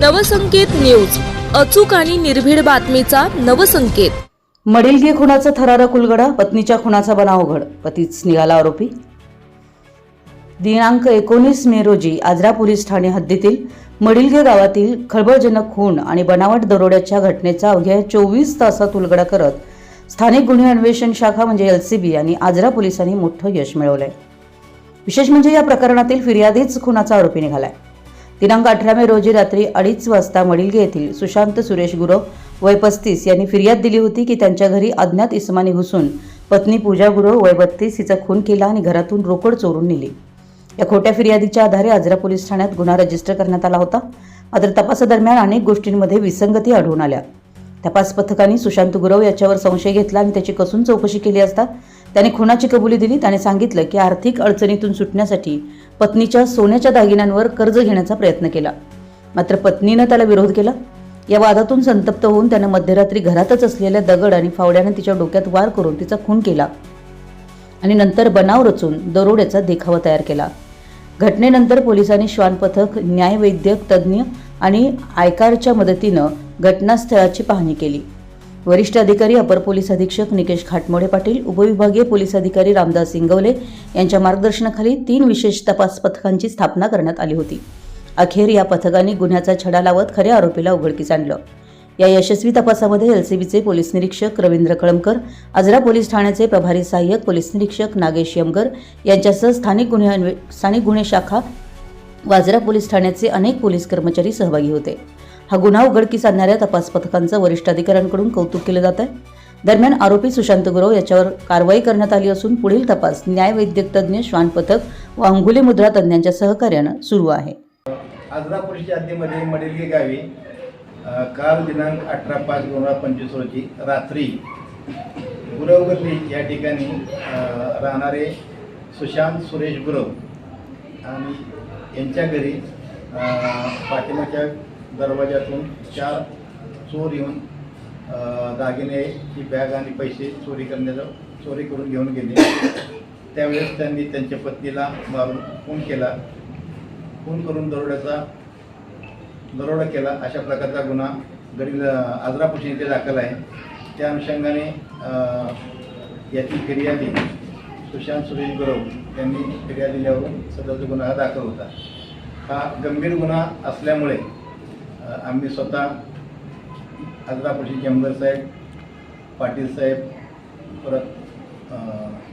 Navsanket news. अचूक आणि निर्भीड बातमीचा नवसंकेत. मडिलगे खुनाचा थरारक कुलगडा पत्नीच्या खुनाचा बनाव उघड. पतीच निघाला आरोपी. दिनांक एकोणीस मे रोजी आजरा पोलीस ठाणे हद्दीतील मडिलगे गावातील खळबळजनक खून आणि बनावट दरोड्याच्या घटनेचा अवघ्या चोवीस तासात उलगडा करत स्थानिक गुन्हे अन्वेषण शाखा म्हणजे एल सी बी आणि आजरा पोलिसांनी मोठं यश मिळवलंय. विशेष म्हणजे या प्रकरणातील फिर्यादीच खुनाचा आरोपी निघालाय. दिनांक अठरा मे रोजी रात्री अडीच वाजता मडिलगे येथील सुशांत सुरेश गुरव वय पस्तीस यांनी फिर्याद दिली होती की त्यांच्या घरी अज्ञात इसमानी घुसून पत्नी पूजा गुरव वय बत्तीस हिचा खून केला आणि घरातून रोकड चोरून नेली. या खोट्या फिर्यादीच्या आधारे आजरा पोलीस ठाण्यात गुन्हा रजिस्टर करण्यात आला होता. मात्र तपासादरम्यान अनेक गोष्टींमध्ये विसंगती आढळून आल्या. तपास पथकाने सुशांत गुरव याच्यावर संशय घेतला आणि त्याची कसून चौकशी केली असता त्याने खुनाची कबुली दिली त्याने सांगितलं की आर्थिक अडचणीतून सुटण्यासाठी पत्नीच्या सोन्याच्या दागिन्यांवर कर्ज घेण्याचा प्रयत्न केला. मात्र पत्नीनं त्याला विरोध केला. या वादातून संतप्त होऊन त्यानं मध्यरात्री घरातच असलेल्या दगड आणि फावड्यानं तिच्या डोक्यात वार करून तिचा खून केला आणि नंतर बनाव रचून दरोड्याचा देखावा तयार केला. घटनेनंतर पोलिसांनी श्वान पथक न्यायवैद्यक तज्ज्ञ आणि आयकारच्या मदतीनं घटनास्थळाची पाहणी केली. वरिष्ठ अधिकारी अपर पोलीस अधीक्षक निकेश खाटमोडे पाटील उपविभागीय पोलीस अधिकारी रामदास इंगवले यांच्या मार्गदर्शनाखाली तीन विशेष तपास पथकांची स्थापना करण्यात आली होती. अखेर या पथकांनी गुन्ह्याचा छडा लावत खऱ्या आरोपीला उघडकीस आणलं. या यशस्वी तपासामध्ये एलसीबीचे पोलीस निरीक्षक रवींद्र कळमकर आजरा पोलीस ठाण्याचे प्रभारी सहाय्यक पोलीस निरीक्षक नागेश यमगर यांच्यासह स्थानिक गुन्हे स्थानिक गुन्हे शाखा वाजरा पोलीस ठाण्याचे अनेक पोलीस कर्मचारी सहभागी होते. हा गुन्हा उघडकीस आणणाऱ्या तपास पथकांचं वरिष्ठ अधिकाऱ्यांकडून कौतुक केलं जात आहे दरम्यान आरोपी सुशांत गुरव याच्यावर कारवाई करण्यात आली असून पुढील तपास न्यायवैद्यक तज्ज्ञ श्वान पथक व अंगुली मुद्रा तज्ज्ञांच्या सहकार्यानं सुरू आहे. आजरा पोलीसच्या हद्दीमध्ये मडिलगे गावी काल दिनांक अठरा पाच दोन हजार पंचवीस रोजी रात्री गुरव गल्ली या ठिकाणी राहणारे सुशांत सुरेश गुरव आणि यांच्या घरी पाठिंबाच्या दरवाज्यातून चार चोर येऊन दागिने ही बॅग आणि पैसे चोरी करण्याचा चोरी करून घेऊन गेले. त्यावेळेस त्यांनी त्यांच्या पत्नीला मारून खून केला. खून करून दरोड्याचा दरोडा केला. अशा प्रकारचा गुन्हा गडील आजरा इथे येथे दाखल आहे. त्या अनुषंगाने याची फिर्यादी सुशांत सुरेश गुरव यांनी फिर्याद दिल्यावरून सदरचा गुन्हा हा दाखल होता. हा गंभीर गुन्हा असल्यामुळे आम्ही स्वतः आजरा पोलीस साहेब पाटील साहेब परत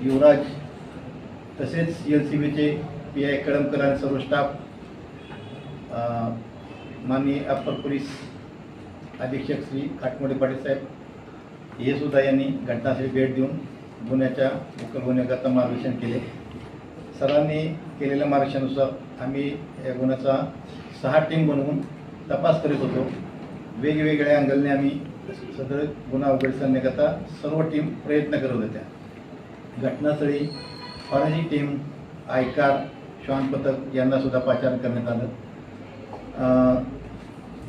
युवराज तसेच एल सी बीचे पी आय कळमकर आणि सर्व स्टाफ माननीय अप्पर पोलीस अधीक्षक श्री काटमोडे पाटील साहेब हे सुद्धा यांनी घटनास्थळी भेट देऊन गुन्ह्याच्या उकल गुन्ह्याकरता मार्गदर्शन केले. सरांनी केलेल्या मार्गदर्शनानुसार आम्ही या गुन्ह्याचा सहा टीम बनवून तपास करीत होतो. वेगवेगळ्या अँगलने आम्ही सदर गुन्हा उघड करण्याकरता सर्व टीम प्रयत्न करत होत्या. घटनास्थळी फॉरेन्सिक टीम आयकार श्वान पथक यांनासुद्धा पाचारण करण्यात आलं.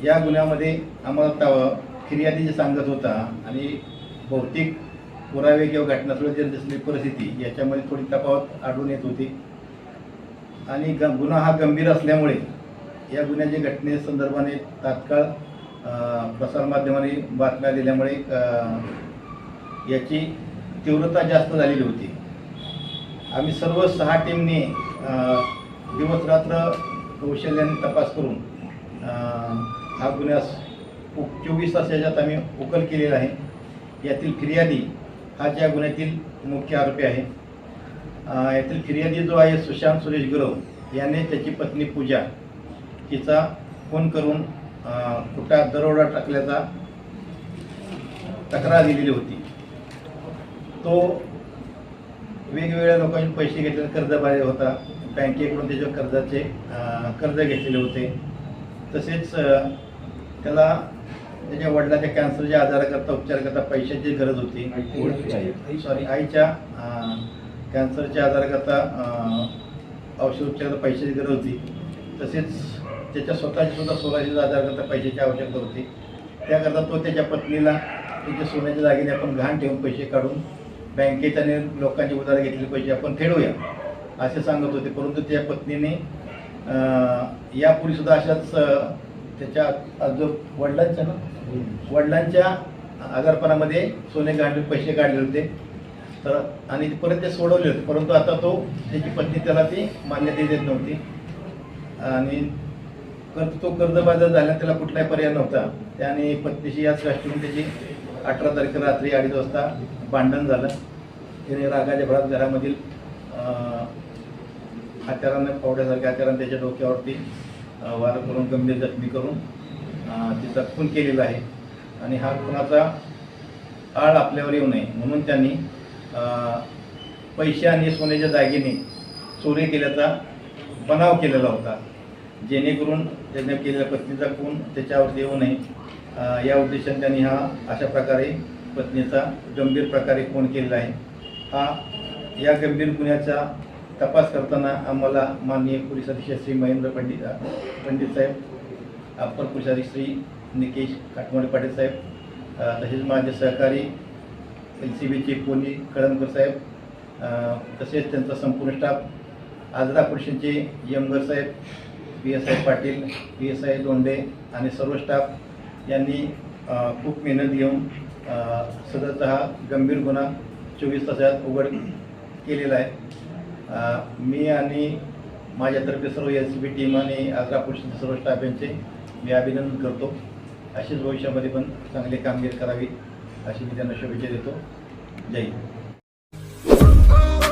या गुन्ह्यामध्ये आम्हाला त फिर्यादी जे सांगत होता आणि भौतिक पुरावे किंवा घटनास्थळी दिसली परिस्थिती याच्यामध्ये थोडी तफावत आढळून येत होती. आणि ग गुन्हा हा गंभीर असल्यामुळे या गुन्ह्याच्या घटनेसंदर्भाने तात्काळ प्रसारमाध्यमाने प्रसारमाध्यमांनी बातम्या दिल्यामुळे याची तीव्रता जास्त झालेली होती. आम्ही सर्व सहा टीमने दिवसरात्र दिवस रात्र कौशल्याने तपास करून हा गुन्ह्यास चोवीस तास याच्यात आम्ही उकल केलेला आहे. यातील फिर्यादी हा ज्या गुन्ह्यातील मुख्य आरोपी आहे यातील फिर्यादी जो आहे सुशांत सुरेश गुरव याने त्याची पत्नी पूजा हिचा फोन करून कुठा दरोडा टाकल्याचा तक्रार दिलेली होती. तो वेगवेगळ्या लोकांनी पैसे घेतलेले कर्ज बाहेर होता. बँकेकडून त्याच्यावर कर्जाचे कर्ज घेतलेले होते. तसेच त्याला त्याच्या वडिलाच्या कॅन्सरच्या आजाराकरता उपचाराकरता पैशाची गरज होती. सॉरी आईच्या कॅन्सरच्या आजाराकरता औषध उपचाराकरता पैशाची गरज होती. तसेच त्याच्या स्वतःची सुद्धा सोन्याची आजाराकरता पैशाची आवश्यकता होती. त्याकरता तो त्याच्या पत्नीला त्याच्या सोन्याच्या दागिने आपण घाण ठेवून पैसे काढून बँकेत आणि लोकांचे उधार घेतलेले पैसे आपण फेडूया असे सांगत होते. परंतु त्या पत्नीने अं, यापूर्वी सुद्धा अशाच त्याच्या जो वडिलांच्या ना वडिलांच्या आजारपणामध्ये सोने काढले पैसे काढले होते. तर आणि परत ते सोडवले होते. परंतु आता तो त्याची पत्नी त्याला ती मान्यता देत नव्हती. आणि कर्ज तो कर्जबाजार झाला त्याला कुठलाही पर्याय नव्हता. त्याने पत्नीशी याच राष्ट्रीय त्याची अठरा तारखेला रात्री अडीच वाजता भांडण झालं. त्याने रागाच्या भरात घरामधील अं, हत्यारानं पावड्यासारख्या हत्यारानं त्याच्या डोक्यावरती वार करून गंभीर जखमी करून तिचा खून केलेला आहे. आणि हा खुनाचा आळ आपल्यावर येऊ नये. म्हणून त्यांनी पैसे आणि सोन्याच्या दागिने चोरी केल्याचा बनाव केलेला होता. जेणेकरून त्यांनी केलेल्या पत्नीचा खून त्याच्यावरती येऊ नये. या उद्देशाने त्यांनी हा अशा प्रकारे पत्नीचा गंभीर प्रकारे खून केलेला आहे. हा या गंभीर गुन्ह्याचा तपास करताना आम्हाला माननीय पोलीस अधीक्षक श्री महेंद्र पंडित पंडित साहेब अप्पर पोलीस अधीक्षक श्री निकेश काटमोडे पाटील साहेब तसेच माझे सहकारी एल सी बीचे कोणी कळमकर साहेब तसेच त्यांचा संपूर्ण स्टाफ आजरा पुरुषांचे यमगर साहेब P S I Patil P S I Donde आणि सर्व स्टाफ यांनी खूप मेहनत घेऊन अ, सदरचा हा गंभीर गुन्हा चोवीस तासात उघड केलेला आहे. मी आणि माझ्यातर्फे सर्व एस बी टीम आणि आग्रा पोलिसांचे सर्व स्टाफ यांचे मी अभिनंदन करतो. अशीच भविष्यामध्ये पण चांगली कामगिरी करावी अशी मी त्यांना शुभेच्छा देतो. जय हिंद.